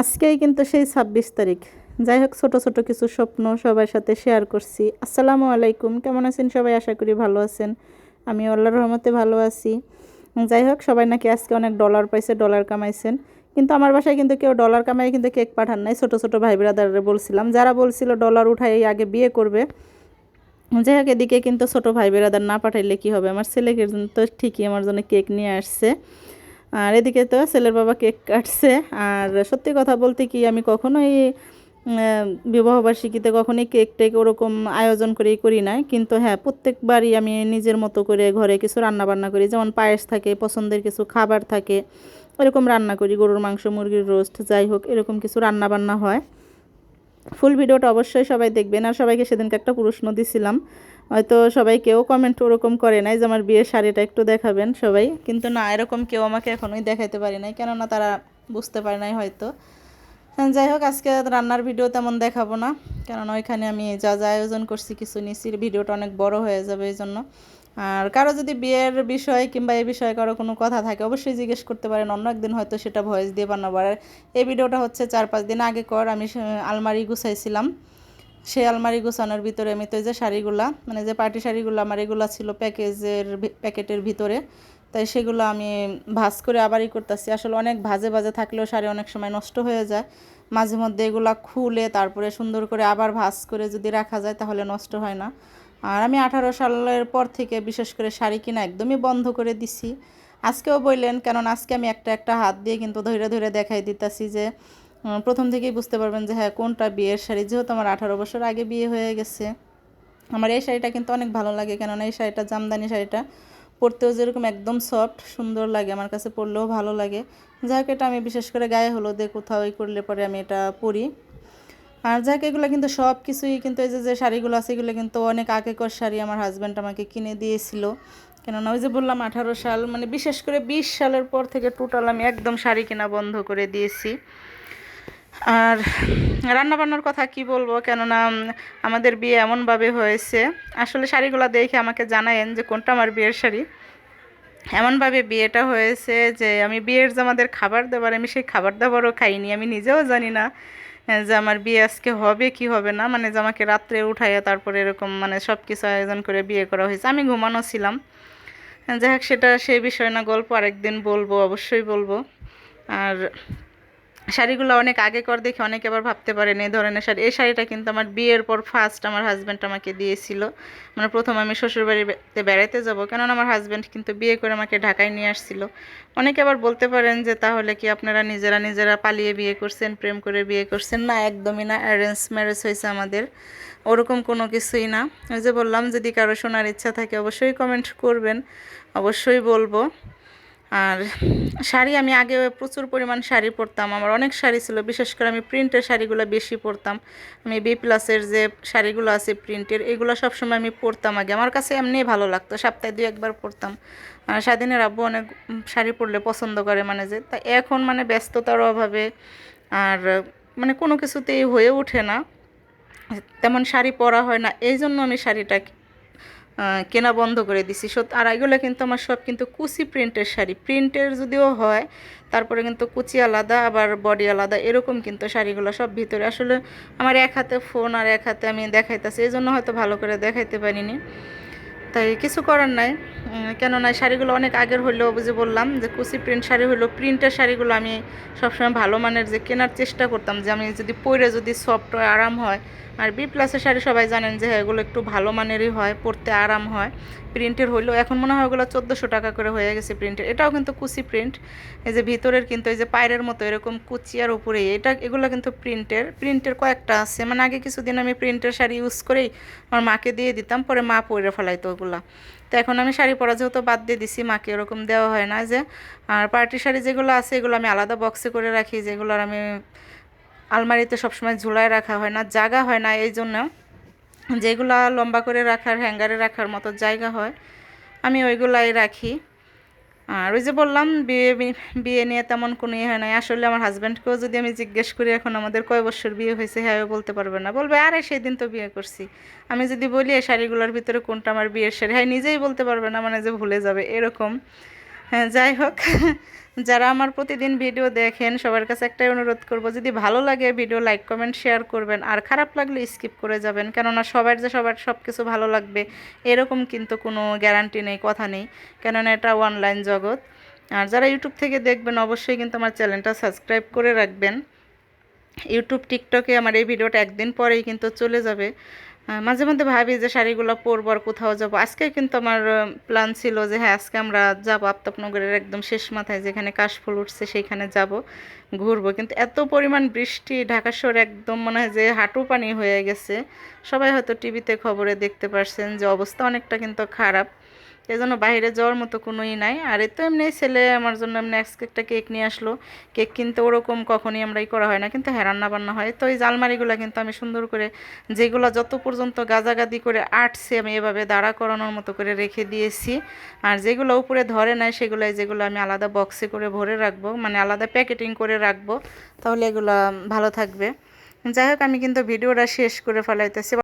আজকেই কিন্তু সেই ছাব্বিশ তারিখ। যাই হোক, ছোটো ছোটো কিছু স্বপ্ন সবার সাথে শেয়ার করছি। আসসালামু আলাইকুম। কেমন আছেন সবাই? আশা করি ভালো আছেন। আমি আল্লাহর রহমতে ভালো আছি। যাই হোক, সবাই নাকি আজকে অনেক ডলার পাইছে ডলার কামাইছেন। কিন্তু আমার বাসায় কিন্তু কেউ ডলার কামাই কিন্তু কেক পাঠান নাই, ছোটো ছোটো ভাই ব্রাদারে বলছিলাম। যারা বলছিল ডলার উঠাই, আগে বিয়ে করবে। যাই হোক, এদিকে কিন্তু ছোটো ভাই বেরাদার না পাঠাইলে কি হবে? আমার ছেলেকে তো ঠিকই আমার জন্য কেক নিয়ে আসছে। আর এদিকে তো ছেলের বাবা কেক কাটছে। আর সত্যি কথা বলতে কি, আমি কখনোই বিবাহবার্ষিকীতে কখনোই কেক টেক ওরকম আয়োজন করেই করি না কিন্তু হ্যাঁ প্রত্যেকবারই আমি নিজের মতো করে ঘরে কিছু রান্না বান্না করি। যেমন পায়েস থাকে, পছন্দের কিছু খাবার থাকে, এরকম রান্না করি। গরুর মাংস, মুরগির রোস্ট, যাই হোক, এরকম কিছু রান্না বান্না হয়। ফুল ভিডিওটা অবশ্যই সবাই দেখবেন। আর সবাইকে সেদিনকে একটা প্রশ্ন দিছিলাম হয়তো সবাই কেউ কমেন্ট ওরকম করে নাই যে আমার বিয়ের শাড়িটা একটু দেখাবেন সবাই। কিন্তু না এরকম কেউ আমাকে এখনোই দেখাইতে পারি নাই কেননা তারা বুঝতে পারে নাই হয়তো। হ্যাঁ, যাই হোক আজকে রান্নার ভিডিও তেমন দেখাবো না কেননা ওইখানে আমি যা যা আয়োজন করছি কিছু নিছি ভিডিওটা অনেক বড় হয়ে যাবে এই জন্য আর কারও যদি বিয়ের বিষয় কিংবা এই বিষয়ে কারও কোনো কথা থাকে অবশ্যই জিজ্ঞেস করতে পারেন অন্য একদিন হয়তো সেটা ভয়েস দিয়ে বানাবো। আর এই ভিডিওটা হচ্ছে চার পাঁচ দিন আগে কর আমি আলমারি গুছাইছিলাম। সেই আলমারি গোছানোর ভিতরে আমি তো এই যে শাড়িগুলা মানে যে পার্টি শাড়িগুলো আমার এগুলা ছিল প্যাকেজের প্যাকেটের ভিতরে, তাই সেগুলো আমি ভাজ করে আবারই করতেছি। আসলে অনেক ভাজে ভাজে থাকলেও শাড়ি অনেক সময় নষ্ট হয়ে যায়। মাঝে মধ্যে এগুলা খুলে তারপরে সুন্দর করে আবার ভাজ করে যদি রাখা যায় তাহলে নষ্ট হয় না। আর আমি আঠারো সালের পর থেকে বিশেষ করে শাড়ি কিনা একদমই বন্ধ করে দিছি। আজকেও বললেন, কেননা আজকে আমি একটা একটা হাত দিয়ে কিন্তু ধরে ধরে দেখাই দিতেছি যে প্রথম থেকেই বুঝতে পারবেন যে হ্যাঁ কোনটা বিয়ের শাড়ি? যেহেতু আমার আঠারো বছর আগে বিয়ে হয়ে গেছে, আমার এই শাড়িটা কিন্তু অনেক ভালো লাগে, কেননা এই শাড়িটা, জামদানি শাড়িটা পরতেও যেরকম একদম সফট সুন্দর লাগে, আমার কাছে পরলেও ভালো লাগে। যাই হোক, এটা আমি বিশেষ করে গায়ে হলুদে কোথাও ই করলে পরে আমি এটা পরি। আর যাক এগুলো কিন্তু সব কিছুই কিন্তু এই যে যে শাড়িগুলো আছে, এগুলো কিন্তু অনেক আগেকার শাড়ি আমার হাজব্যান্ড আমাকে কিনে দিয়েছিল। কেননা ওই যে বললাম, আঠারো সাল মানে বিশেষ করে বিশ সালের পর থেকে টোটাল আমি একদম শাড়ি কেনা বন্ধ করে দিয়েছি। আর রান্নাবান্নার কথা কি বলব? কেননা আমাদের বিয়ে এমনভাবে হয়েছে। আসলে শাড়িগুলো দেখে আমাকে জানায়েন যে কোনটা আমার বিয়ের শাড়ি। এমনভাবে বিয়েটা হয়েছে যে আমি বিয়ের যে আমাদের খাবার দাবার, আমি সেই খাবার দাবারও খাইনি। আমি নিজেও জানি না যে আমার বিয়ে আজকে হবে কি হবে না। মানে যে আমাকে রাত্রে উঠাইয়া তারপরে এরকম মানে সব কিছু আয়োজন করে বিয়ে করা হয়েছে। আমি ঘুমানো ছিলাম। যাই হোক, সেটা সেই বিষয় না গল্প আরেকদিন বলব, অবশ্যই বলব। আর শাড়িগুলো অনেক আগে কর দেখে অনেকে আবার ভাবতে পারেন, এই ধরনের শাড়ি। এই শাড়িটা কিন্তু আমার বিয়ের পর ফার্স্ট আমার হাজব্যান্ড আমাকে দিয়েছিল। মানে প্রথম আমি শ্বশুরবাড়িতে বেড়াতে যাব, কেননা আমার হাজব্যান্ড কিন্তু বিয়ে করে আমাকে ঢাকায় নিয়ে আসছিল। অনেকে আবার বলতে পারেন যে, তাহলে কি আপনারা নিজেরা নিজেরা পালিয়ে বিয়ে করছেন, প্রেম করে বিয়ে করছেন? না, একদমই না অ্যারেঞ্জ ম্যারেজ হয়েছে আমাদের। ওরকম কোনো কিছুই না। ওই যে বললাম, যদি কারও শোনার ইচ্ছা থাকে অবশ্যই কমেন্ট করবেন, অবশ্যই বলব। আর শাড়ি আমি আগে প্রচুর পরিমাণ শাড়ি পরতাম। আমার অনেক শাড়ি ছিল, বিশেষ করে আমি প্রিন্টের শাড়িগুলো বেশি পরতাম। আমি বি প্লাসের যে শাড়িগুলো আছে প্রিন্টের, এগুলো সবসময় আমি পরতাম আগে। আমার কাছে এমনি ভালো লাগতো, সপ্তাহে দুই একবার পরতাম। স্বাধীনের আব্বু অনেক শাড়ি পরলে পছন্দ করে মানে যে, তা এখন মানে ব্যস্ততার অভাবে আর মানে কোনো কিছুতেই হয়ে ওঠে না। তেমন শাড়ি পরা হয় না এই জন্য আমি শাড়িটা কেনা বন্ধ করে দিছি। সত আর এগুলো কিন্তু আমার সব কিন্তু কুচি প্রিন্টের শাড়ি। প্রিন্টের যদিও হয়, তারপরে কিন্তু কুচি আলাদা, আবার বডি আলাদা, এরকম কিন্তু শাড়িগুলো সব ভিতরে। আসলে আমার এক হাতে ফোন আর এক হাতে আমি দেখাইতেছি এই জন্য হয়তো ভালো করে দেখাইতে পারিনি। তাই কিছু করার নাই। কেননা শাড়িগুলো অনেক আগের হলেও বুঝে বললাম যে কুচি প্রিন্ট শাড়ি হলো প্রিন্টের শাড়িগুলো আমি সবসময় ভালো মানের যে কেনার চেষ্টা করতাম, যে আমি যদি পরে যদি সফট হয়, আরাম হয়। আর বি প্লাসের শাড়ি সবাই জানেন যে এগুলো একটু ভালো মানেরই হয়, পরতে আরাম হয়। প্রিন্টের হইলেও এখন মনে হয় ওগুলো চোদ্দোশো টাকা করে হয়ে গেছে প্রিন্টের এটাও কিন্তু কুচি প্রিন্ট এই যে ভিতরের কিন্তু এই যে পায়ের মতো এরকম কুচি আর উপরে, এটা এগুলো কিন্তু প্রিন্টের প্রিন্টের কয়েকটা আছে। মানে আগে কিছুদিন আমি প্রিন্টের শাড়ি ইউজ করেই আমার মাকে দিয়ে দিতাম, পরে মা পরে ফেলাইতো ওগুলা। তো এখন আমি শাড়ি পরা যেহেতু বাদ দিয়ে দিছি, মাকে ওরকম দেওয়া হয় না যে, আর পার্টি শাড়ি যেগুলো আছে, এগুলো আমি আলাদা বক্সে করে রাখি, যেগুলোর আমি আলমারিতে সবসময় ঝুলাই রাখা হয় না জায়গা হয় না এই জন্য। যেগুলো লম্বা করে রাখার হ্যাঙ্গারে রাখার মতো জায়গা হয়, আমি ওইগুলাই রাখি। আর ওই যে বললাম, বিয়ে বিয়ে নিয়ে তেমন কোনো ইয়ে হয় নাই। আসলে আমার হাজব্যান্ডকেও যদি আমি জিজ্ঞেস করি, এখন আমাদের কয় বছর বিয়ে হয়েছে? হ্যাঁ বলতে পারবে না। বলবে, আরে সেই দিন তো বিয়ে করছি। আমি যদি বলি, এই শাড়িগুলোর ভিতরে কোনটা আমার বিয়ের শাড়ি? হ্যাঁ নিজেই বলতে পারবে না মানে যে ভুলে যাবে, এরকম। হ্যাঁ যাই হোক। যারা আমার প্রতিদিন ভিডিও দেখেন, সবার কাছে একটাই অনুরোধ করব, যদি ভালো লাগে ভিডিও, লাইক, কমেন্ট, শেয়ার করবেন। আর খারাপ লাগলে স্কিপ করে যাবেন, কেননা সবার যে সবার সব কিছু ভালো লাগবে, এরকম কিন্তু কোনো গ্যারান্টি নেই, কথা নেই। কেননা এটা অনলাইন জগৎ। আর যারা ইউটিউব থেকে দেখবেন, অবশ্যই কিন্তু আমার চ্যানেলটা সাবস্ক্রাইব করে রাখবেন। ইউটিউব টিকটকে আমার এই ভিডিওটা একদিন পরেই কিন্তু চলে যাবে। মাঝে মধ্যে ভাবি যে শাড়িগুলো পরবো আর কোথাও যাব। আজকে কিন্তু আমার প্ল্যান ছিল যে হ্যাঁ আজকে আমরা যাব আফতাবনগরের একদম শেষ মাথায়, যেখানে কাশফুল উঠছে সেইখানে যাব, ঘুরবো। কিন্তু এত পরিমাণ বৃষ্টি, ঢাকা শহরে একদম মনে হয় যে হাঁটু পানি হয়ে গেছে। সবাই হয়তো টিভিতে খবরে দেখতে পারছেন যে অবস্থা অনেকটা কিন্তু খারাপ। এজন্য বাইরে যাওয়ার মতো কোনোই নাই। আর এ তো এমনি ছেলে আমার জন্য এমনি একটা কেক নিয়ে আসলো। কেক কিন্তু ওরকম কখনই আমরা ই করা হয় না, কিন্তু হ্যাঁ রান্না বান্না হয়। তো এই জালমারিগুলো কিন্তু আমি সুন্দর করে যেগুলো যত পর্যন্ত গাজাগাদি করে আটছে, আমি এভাবে দাঁড়া করানোর মতো করে রেখে দিয়েছি। আর যেগুলো উপরে ধরে নাই সেগুলো যেগুলো আমি আলাদা বক্সে করে ভরে রাখব মানে আলাদা প্যাকেটিং করে রাখব, তাহলে এগুলো ভালো থাকবে। যাই হোক, আমি কিন্তু ভিডিওটা শেষ করে ফেলাইতেছি।